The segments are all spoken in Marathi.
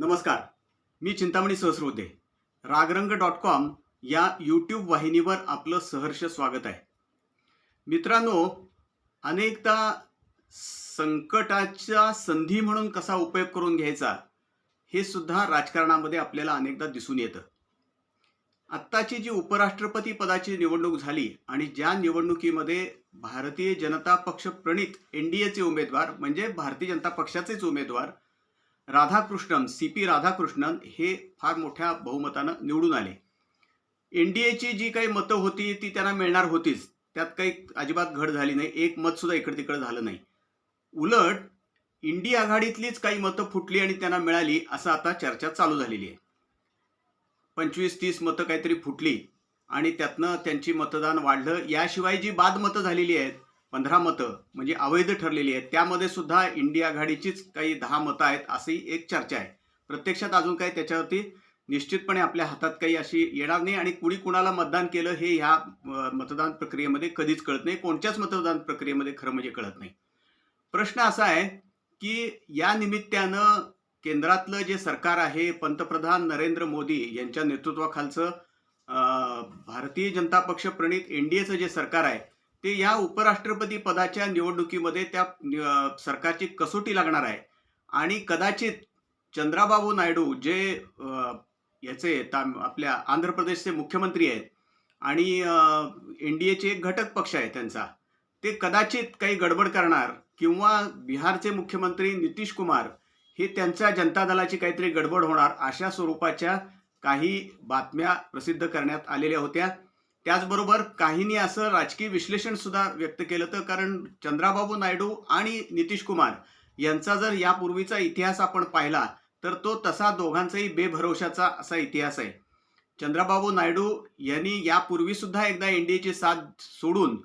नमस्कार. मी चिंतामणी सहस्रोते रागरंग डॉट कॉम या यूट्यूब वाहिनीवर आपलं सहर्ष स्वागत आहे. मित्रांनो अनेकदा संकटाच्या संधी म्हणून कसा उपयोग करून घ्यायचा हे सुद्धा राजकारणामध्ये आपल्याला अनेकदा दिसून येतं. आत्ताची जी उपराष्ट्रपती पदाची निवडणूक झाली आणि ज्या निवडणुकीमध्ये भारतीय जनता पक्ष प्रणित एन डी एचे उमेदवार म्हणजे भारतीय जनता पक्षाचेच उमेदवार राधाकृष्णन सी पी राधाकृष्णन हे फार मोठ्या बहुमतानं निवडून आले. एन डी एची जी काही मतं होती ती त्यांना मिळणार होतीच. त्यात काही अजिबात घड झाली नाही. एक मत सुद्धा इकडे तिकडे झालं नाही. उलट इंडी आघाडीतलीच काही मतं फुटली आणि त्यांना मिळाली असं आता चर्चा चालू झालेली आहे. पंचवीस तीस मतं काहीतरी फुटली आणि त्यातनं त्यांची मतदान वाढलं. याशिवाय जी बाद मतं झालेली आहेत पंधरा मतं म्हणजे अवैध ठरलेली आहेत. त्यामध्ये सुद्धा इंडिया आघाडीचीच काही दहा मतं आहेत अशी एक चर्चा आहे. प्रत्यक्षात अजून काही त्याच्यावरती निश्चितपणे आपल्या हातात काही अशी येणार नाही आणि कुणी कुणाला मतदान केलं हे ह्या मतदान प्रक्रियेमध्ये कधीच कळत नाही. कोणत्याच मतदान प्रक्रियेमध्ये खरं म्हणजे कळत नाही. प्रश्न असा आहे की या निमित्तानं केंद्रातलं जे सरकार आहे पंतप्रधान नरेंद्र मोदी यांच्या नेतृत्वाखालचं भारतीय जनता पक्ष प्रणित एन डी एचं जे सरकार आहे ते या उपराष्ट्रपती पदाच्या निवडणुकीमध्ये त्या सरकारची कसोटी लागणार आहे. आणि कदाचित चंद्राबाबू नायडू जे याचे ताम- आपल्या आंध्र प्रदेशचे मुख्यमंत्री आहेत आणि एन डी एचे एक घटक पक्ष आहे त्यांचा ते कदाचित काही गडबड करणार किंवा बिहारचे मुख्यमंत्री नितीश कुमार हे त्यांच्या जनता दलाची काहीतरी गडबड होणार अशा स्वरूपाच्या काही बातम्या प्रसिद्ध करण्यात आलेल्या होत्या. त्याचबरोबर काहींनी असं राजकीय विश्लेषण सुद्धा व्यक्त केलं तर कारण चंद्राबाबू नायडू आणि नितीश कुमार यांचा जर यापूर्वीचा इतिहास आपण पाहिला तर तो तसा दोघांचाही बेभरवशाचा असा इतिहास आहे. चंद्राबाबू नायडू यांनी यापूर्वी सुद्धा एकदा एनडीएची साथ सोडून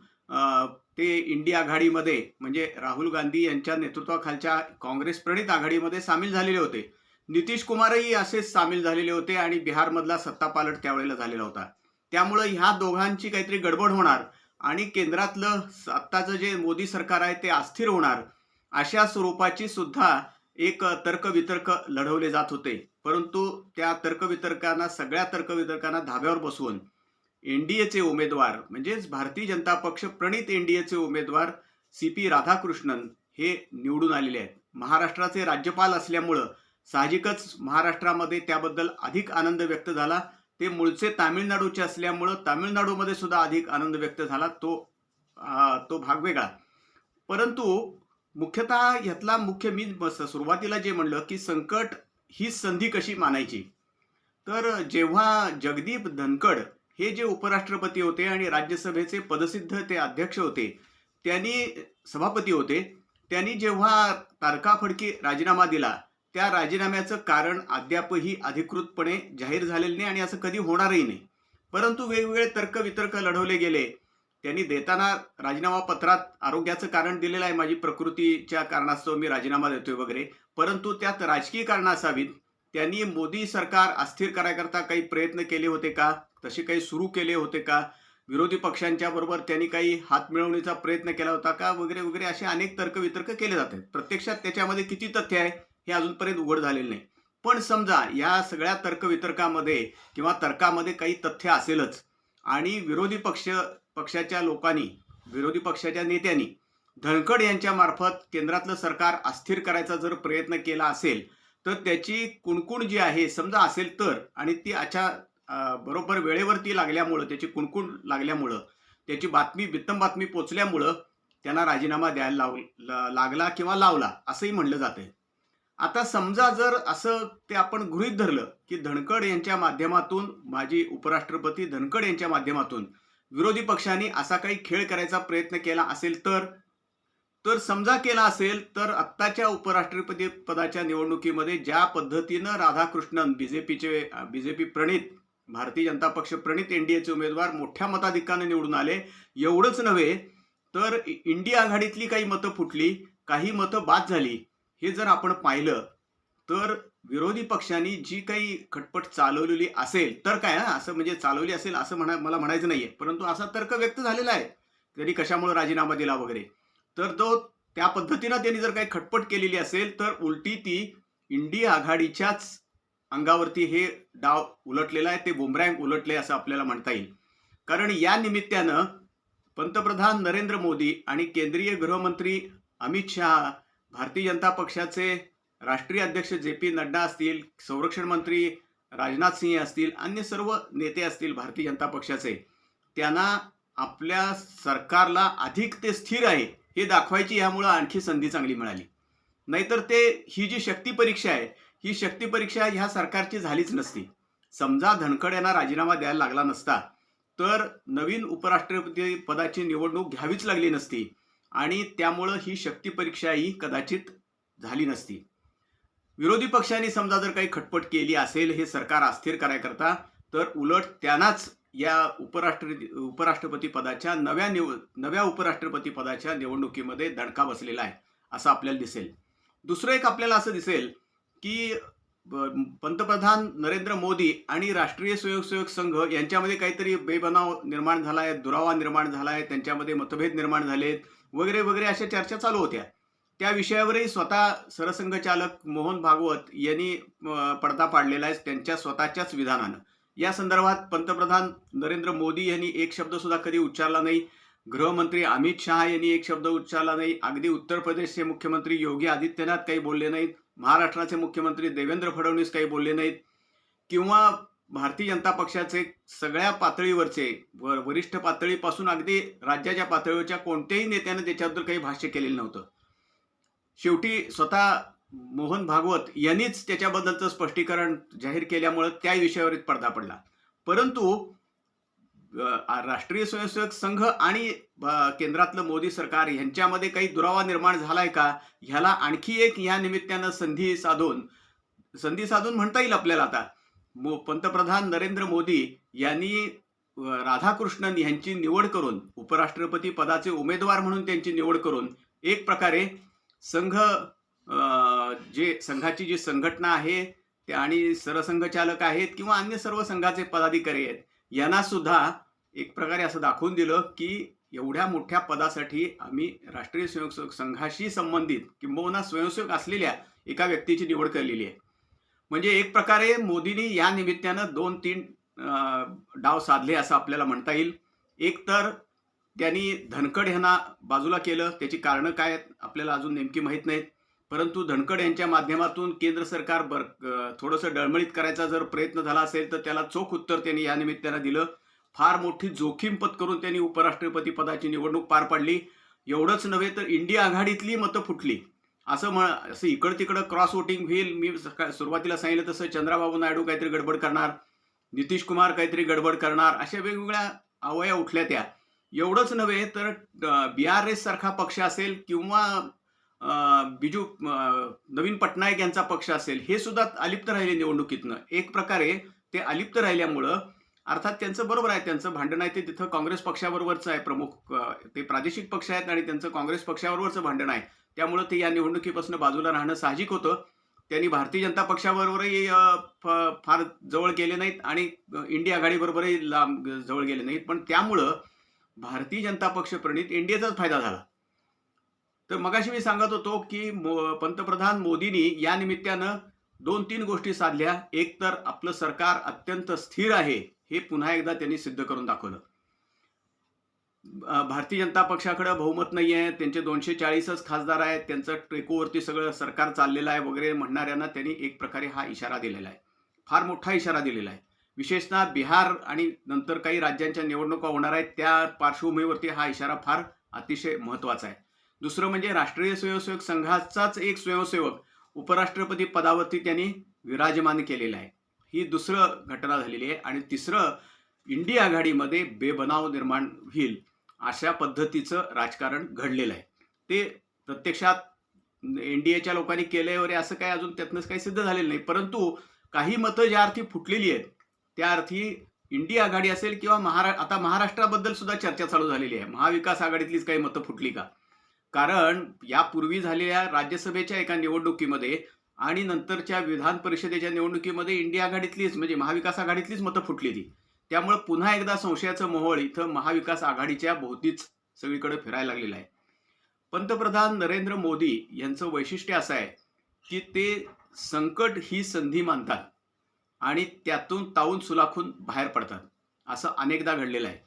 ते इंडिया आघाडीमध्ये म्हणजे राहुल गांधी यांच्या नेतृत्वाखालच्या काँग्रेस प्रणित आघाडीमध्ये सामील झालेले होते. नितीश कुमारही असेच सामील झालेले होते आणि बिहारमधला सत्तापालट त्यावेळेला झालेला होता. त्यामुळं ह्या दोघांची काहीतरी गडबड होणार आणि केंद्रातलं आत्ताचं जे मोदी सरकार आहे ते अस्थिर होणार अशा स्वरूपाची सुद्धा एक तर्कवितर्क लढवले जात होते. परंतु त्या तर्कवितर्कांना सगळ्या तर्कवितर्कांना धाब्यावर बसवून एन डी एचे उमेदवार म्हणजेच भारतीय जनता पक्ष प्रणित एन डी एचे उमेदवार सी पी राधाकृष्णन हे निवडून आलेले आहेत. महाराष्ट्राचे राज्यपाल असल्यामुळं साहजिकच महाराष्ट्रामध्ये त्याबद्दल अधिक आनंद व्यक्त झाला. ते मूळचे तामिळनाडूचे असल्यामुळं तामिळनाडूमध्ये सुद्धा अधिक आनंद व्यक्त झाला. तो आ, तो भाग वेगळा. परंतु मुख्यतः ह्यातला मुख्य मी सुरुवातीला जे म्हणलं की संकट ही संधी कशी मानायची? तर जेव्हा जगदीप धनकड हे जे उपराष्ट्रपती होते आणि राज्यसभेचे पदसिद्ध ते अध्यक्ष होते त्यांनी सभापती होते त्यांनी जेव्हा तारकाफडकी राजीनामा दिला त्या राजीनाम्याचं कारण अद्यापही अधिकृतपणे जाहीर झालेलं नाही आणि असं कधी होणारही नाही. परंतु वेगवेगळे तर्कवितर्क लढवले गेले. त्यांनी देताना राजीनामा पत्रात आरोग्याचं कारण दिलेलं आहे. माझी प्रकृतीच्या कारणास्तव मी राजीनामा देतोय वगैरे. परंतु त्यात राजकीय कारणं असावीत. त्यांनी मोदी सरकार अस्थिर करायकरता काही प्रयत्न केले होते का? तसे काही सुरू केले होते का? विरोधी पक्षांच्या बरोबर त्यांनी काही हात मिळवणीचा प्रयत्न केला होता का? वगैरे वगैरे असे अनेक तर्कवितर्क केले जातात. प्रत्यक्षात त्याच्यामध्ये किती तथ्य आहे? हे अजूनपर्यंत उघड झालेलं नाही. पण समजा या सगळ्या तर्कवितर्कामध्ये किंवा तर्कामध्ये काही तथ्य असेलच आणि विरोधी पक्ष पक्षाच्या लोकांनी विरोधी पक्षाच्या नेत्यांनी धनखड यांच्यामार्फत केंद्रातलं सरकार अस्थिर करायचा जर प्रयत्न केला असेल तर त्याची कुणकुण जी आहे समजा असेल तर आणि ती अच्छा बरोबर वेळेवरती लागल्यामुळं त्याची कुणकुण लागल्यामुळं त्याची बातमी बित्तम बातमी पोचल्यामुळं त्यांना राजीनामा द्यायला लाव लागला किंवा लावला असंही म्हणलं जातंय. आता समजा जर असं ते आपण गृहीत धरलं की धनकड यांच्या माध्यमातून माजी उपराष्ट्रपती धनकड यांच्या माध्यमातून विरोधी पक्षांनी असा काही खेळ करायचा प्रयत्न केला असेल तर? तर समजा केला असेल तर आत्ताच्या उपराष्ट्रपती पदाच्या निवडणुकीमध्ये ज्या पद्धतीनं राधाकृष्णन बीजेपीचे बीजेपी प्रणित भारतीय जनता पक्ष प्रणित एनडीएचे उमेदवार मोठ्या मताधिक्याने निवडून आले एवढंच नव्हे तर इंडिया आघाडीतली काही मतं फुटली काही मतं बाद झाली हे जर आपण पाहिलं तर विरोधी पक्षांनी जी काही खटपट चालवलेली असेल तर काय ना असं म्हणजे चालवली असेल असं म्हणा मला म्हणायचं नाहीये. परंतु असा तर्क व्यक्त झालेला आहे त्यांनी कशामुळे राजीनामा दिला वगैरे? तर तो त्या पद्धतीनं त्यांनी जर काही खटपट केलेली असेल तर उलटी ती इंडिया आघाडीच्याच अंगावरती हे डाव उलटलेला आहे ते बुमरँग उलटले असं आपल्याला म्हणता येईल. कारण या निमित्तानं पंतप्रधान नरेंद्र मोदी आणि केंद्रीय गृहमंत्री अमित शहा भारतीय जनता पक्षाचे राष्ट्रीय अध्यक्ष जे पी नड्डा असतील संरक्षण मंत्री राजनाथ सिंह असतील अन्य सर्व नेते असतील भारतीय जनता पक्षाचे त्यांना आपल्या सरकारला अधिक ते स्थिर आहे हे दाखवायची यामुळं आणखी संधी चांगली मिळाली. नाहीतर ते ही जी शक्ती परीक्षा आहे ही शक्ती परीक्षा ह्या सरकारची झालीच नसती. समजा धनखड यांना राजीनामा द्यायला लागला नसता तर नवीन उपराष्ट्रपती पदाची निवडणूक घ्यावीच लागली नसती. आणि त्यामुळं ही शक्ती परीक्षा ही कदाचित झाली नसती. विरोधी पक्षांनी समजा जर काही खटपट केली असेल हे सरकार अस्थिर करायकरता तर उलट त्यांनाच या उपराष्ट्र उपराष्ट्रपती पदाच्या नव्या निव नव्या उपराष्ट्रपती पदाच्या निवडणुकीमध्ये दणका बसलेला आहे असं आपल्याला दिसेल. दुसरं एक आपल्याला असं दिसेल की पंतप्रधान नरेंद्र मोदी आणि राष्ट्रीय स्वयंसेवक संघ यांच्यामध्ये काहीतरी बेबनाव निर्माण झाला आहे दुरावा निर्माण झाला आहे त्यांच्यामध्ये मतभेद निर्माण झालेत. वगैरे वगैरे अशा चर्चा चालू होत्या. त्या विषयावरही स्वतः सरसंघचालक मोहन भागवत यांनी पडदा पाडलेला आहे त्यांच्या स्वतःच्याच विधानानं. या संदर्भात पंतप्रधान नरेंद्र मोदी यांनी एक शब्द सुद्धा कधी उच्चारला नाही. गृहमंत्री अमित शहा यांनी एक शब्द उच्चारला नाही. अगदी उत्तर प्रदेशचे मुख्यमंत्री योगी आदित्यनाथ काही बोलले नाहीत. महाराष्ट्राचे मुख्यमंत्री देवेंद्र फडणवीस काही बोलले नाहीत. किंवा भारतीय जनता पक्षाचे सगळ्या पातळीवरचे व- वरिष्ठ पातळीपासून अगदी राज्याच्या पातळीवरच्या कोणत्याही नेत्याने त्याच्याबद्दल काही भाष्य केलेलं नव्हतं. शेवटी स्वतः मोहन भागवत यांनीच त्याच्याबद्दलचं स्पष्टीकरण जाहीर केल्यामुळं त्या विषयावरच पडदा पडला. परंतु राष्ट्रीय स्वयंसेवक संघ आणि केंद्रातलं मोदी सरकार यांच्यामध्ये काही दुरावा निर्माण झालाय का? ह्याला आणखी एक या निमित्तानं संधी साधून संधी साधून म्हणता येईल आपल्याला आता. मो- पंतप्रधान नरेंद्र मोदी यांनी राधाकृष्णन यांची निवड करून उपराष्ट्रपती पदाचे उमेदवार म्हणून त्यांची निवड करून एक प्रकारे संघ जे संघाची जी संघटना आहे ते आणि सरसंघचालक आहेत किंवा अन्य सर्व संघाचे पदाधिकारी आहेत यांना सुद्धा एक प्रकारे असं दाखवून दिलं की एवढ्या मोठ्या पदासाठी आम्ही राष्ट्रीय स्वयंसेवक संघाशी संबंधित किंबहुना स्वयंसेवक असलेल्या एका व्यक्तीची निवड केलेली आहे. म्हणजे एक प्रकारे मोदींनी या निमित्तानं दोन तीन डाव साधले असं आपल्याला म्हणता येईल. एक तर त्यांनी धनखड यांना बाजूला केलं. त्याची कारणं काय आहेत आपल्याला अजून नेमकी माहीत नाहीत. परंतु धनखड यांच्या माध्यमातून केंद्र सरकार बर थोडंसं डळमळीत करायचा जर प्रयत्न झाला असेल तर त्याला चोख उत्तर त्यांनी या निमित्तानं दिलं. फार मोठी जोखीम पत्करून त्यांनी उपराष्ट्रपती पदाची निवडणूक पार पाडली. एवढंच नव्हे तर इंडिया आघाडीतली मतं फुटली. असं म्हण असं इकडं तिकडं क्रॉस वोटिंग होईल. मी सुरुवातीला सांगितलं तसं चंद्राबाबू नायडू काहीतरी गडबड करणार नितीश कुमार काहीतरी गडबड करणार अशा वेगवेगळ्या अवया उठल्या त्या. एवढंच नव्हे तर बी आर एस सारखा पक्ष असेल किंवा बिजू नवीन पटनायक यांचा पक्ष असेल हे सुद्धा अलिप्त राहिले निवडणुकीतनं. एक प्रकारे ते अलिप्त राहिल्यामुळं अर्थात त्यांचं बरोबर आहे त्यांचं भांडण आहे ते तिथं काँग्रेस पक्षाबरोबरचं आहे प्रमुख ते प्रादेशिक पक्ष आहेत आणि त्यांचं काँग्रेस पक्षाबरोबरचं भांडण आहे. त्यामुळं ते या निवडणुकीपासून बाजूला राहणं साहजिक होतं. त्यांनी भारतीय जनता पक्षाबरोबरही फ- फार जवळ गेले नाहीत आणि इंडिया आघाडीबरोबरही लांब जवळ गेले नाहीत. पण त्यामुळं भारतीय जनता पक्ष प्रणित इंडियाचाच फायदा झाला. तर मगाशी मी सांगत होतो की मो- पंतप्रधान मोदींनी या निमित्तानं दोन तीन गोष्टी साधल्या. एक तर आपलं सरकार अत्यंत स्थिर आहे. हे पुन्हा एकदा त्यांनी सिद्ध करून दाखवलं. भारतीय जनता पक्षाकडे बहुमत नाही आहे त्यांचे दोनशे चाळीसच खासदार आहेत त्यांचं ट्रेकोवरती सगळं सरकार चाललेलं आहे वगैरे म्हणणाऱ्यांना त्यांनी एक प्रकारे हा इशारा दिलेला आहे. फार मोठा इशारा दिलेला आहे. विशेषतः बिहार आणि नंतर काही राज्यांच्या निवडणुका होणार आहेत त्या पार्श्वभूमीवरती हा इशारा फार अतिशय महत्त्वाचा आहे. दुसरं म्हणजे राष्ट्रीय स्वयंसेवक संघाचाच एक स्वयंसेवक उपराष्ट्रपती पदावरती त्यांनी विराजमान केलेला आहे. ही दुसरं घटना झालेली आहे आणि तिसरं इंडिया आघाडीमध्ये बेबनाव निर्माण होईल अशा पद्धतीचं राजकारण घडलेलं आहे. ते प्रत्यक्षात एन डी एच्या लोकांनी केलंय वगैरे असं काय अजून त्यातनंच काही सिद्ध झालेलं नाही. परंतु काही मतं ज्या अर्थी फुटलेली आहेत त्या अर्थी इंडिया आघाडी असेल किंवा महारा आता महाराष्ट्राबद्दल सुद्धा चर्चा चालू झालेली आहे. महाविकास आघाडीतलीच काही मतं फुटली का? कारण यापूर्वी झालेल्या राज्यसभेच्या एका निवडणुकीमध्ये आणि नंतरच्या विधान परिषदेच्या निवडणुकीमध्ये इंडिया आघाडीतलीच म्हणजे महाविकास आघाडीतलीच मतं फुटली ती त्यामुळे पुन्हा एकदा संशयाचं मोहोळ इथं महाविकास आघाडीच्या भोवतीच सगळीकडे फिरायला लागलेलं आहे. पंतप्रधान नरेंद्र मोदी यांचं वैशिष्ट्य असं आहे की ते संकट ही संधी मानतात आणि त्यातून ताऊन सुलाखून बाहेर पडतात. असं अनेकदा घडलेलं आहे.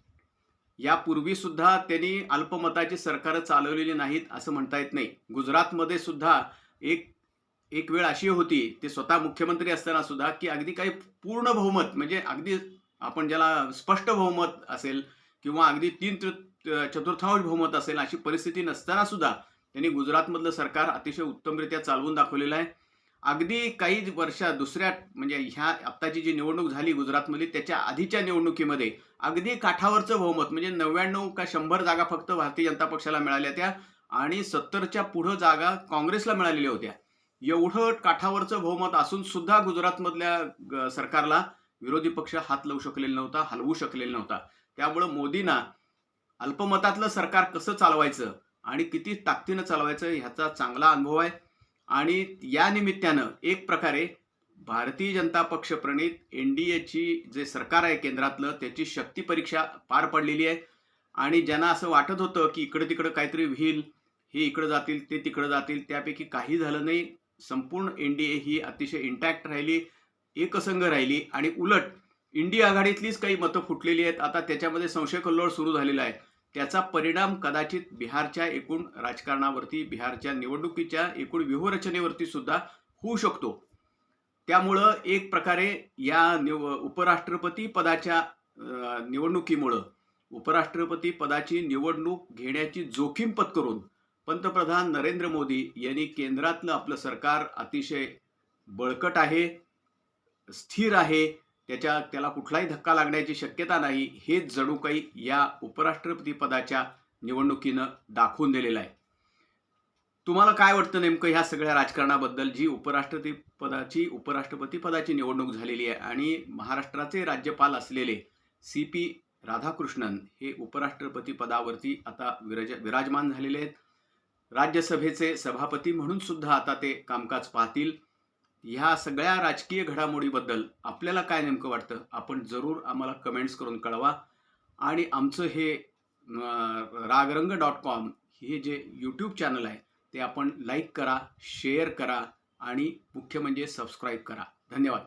यापूर्वी सुद्धा त्यांनी अल्पमताची सरकारं चालवलेली नाहीत असं म्हणता येत नाही. गुजरातमध्ये सुद्धा एक एक वेळ अशी होती ते स्वतः मुख्यमंत्री असताना सुद्धा की अगदी काही पूर्ण बहुमत म्हणजे अगदी आपण ज्याला स्पष्ट बहुमत असेल किंवा अगदी तीन तृ- चतुर्थांश बहुमत असेल अशी परिस्थिती नसताना सुद्धा त्यांनी गुजरातमधलं सरकार अतिशय उत्तमरित्या चालवून दाखवलेलं आहे. अगदी काही वर्षात दुसऱ्या म्हणजे ह्या आत्ताची जी निवडणूक झाली गुजरातमधली त्याच्या आधीच्या निवडणुकीमध्ये अगदी काठावरचं बहुमत म्हणजे नव्याण्णव का शंभर जागा फक्त भारतीय जनता पक्षाला मिळाल्या त्या आणि सत्तरच्या पुढं जागा काँग्रेसला मिळालेल्या होत्या. एवढं काठावरचं बहुमत असून सुद्धा गुजरातमधल्या सरकारला विरोधी पक्ष हात लावू शकलेला नव्हता हलवू शकलेला नव्हता. त्यामुळं मोदींना अल्पमतातलं सरकार कसं चालवायचं आणि किती ताकदीनं चालवायचं ह्याचा चांगला अनुभव आहे. आणि या निमित्तानं एक प्रकारे भारतीय जनता पक्ष प्रणित एन डी एची जे सरकार आहे केंद्रातलं त्याची शक्ती परीक्षा पार पडलेली आहे. आणि ज्यांना असं वाटत होतं की इकडं तिकडं काहीतरी व्हील हे इकडं जातील ते तिकडं जातील त्यापैकी काही झालं नाही. संपूर्ण एन डी ए ही अतिशय इंटॅक्ट राहिली एकसंघ राहिली आणि उलट इंडिया आघाडीतलीच काही मतं फुटलेली आहेत. आता त्याच्यामध्ये संशय कल्लोळ सुरू झालेला आहे. त्याचा परिणाम कदाचित बिहारच्या एकूण राजकारणावरती बिहारच्या निवडणुकीच्या एकूण व्यूहरचनेवरती सुद्धा होऊ शकतो. त्यामुळं एक प्रकारे या निव उपराष्ट्रपती पदाच्या निवडणुकीमुळं उपराष्ट्रपती पदाची निवडणूक घेण्याची जोखीम पत्करून पंतप्रधान नरेंद्र मोदी यांनी केंद्रातलं आपलं सरकार अतिशय बळकट आहे स्थिर आहे त्याच्या त्याला कुठलाही धक्का लागण्याची शक्यता नाही हेच जणू काही या उपराष्ट्रपती पदाच्या निवडणुकीनं दाखवून दिलेलं आहे. तुम्हाला काय वाटतं नेमकं ह्या सगळ्या राजकारणाबद्दल जी उपराष्ट्रपती पदाची उपराष्ट्रपती पदाची निवडणूक झालेली आहे आणि महाराष्ट्राचे राज्यपाल असलेले सी पी राधाकृष्णन हे उपराष्ट्रपती पदावरती आता विराज विराजमान झालेले आहेत. राज्यसभेचे सभापती म्हणून सुद्धा आता ते कामकाज पाहतील. ह्या सगळ्या राजकीय घडामोडीबद्दल आपल्याला काय नेमकं वाटतं? आपण जरूर आम्हाला कमेंट्स करून कळवा. आणि आमचं हे रागरंग डॉट कॉम हे जे यूट्यूब चॅनल आहे ते आपण लाईक करा शेअर करा आणि मुख्य म्हणजे सबस्क्राईब करा. धन्यवाद.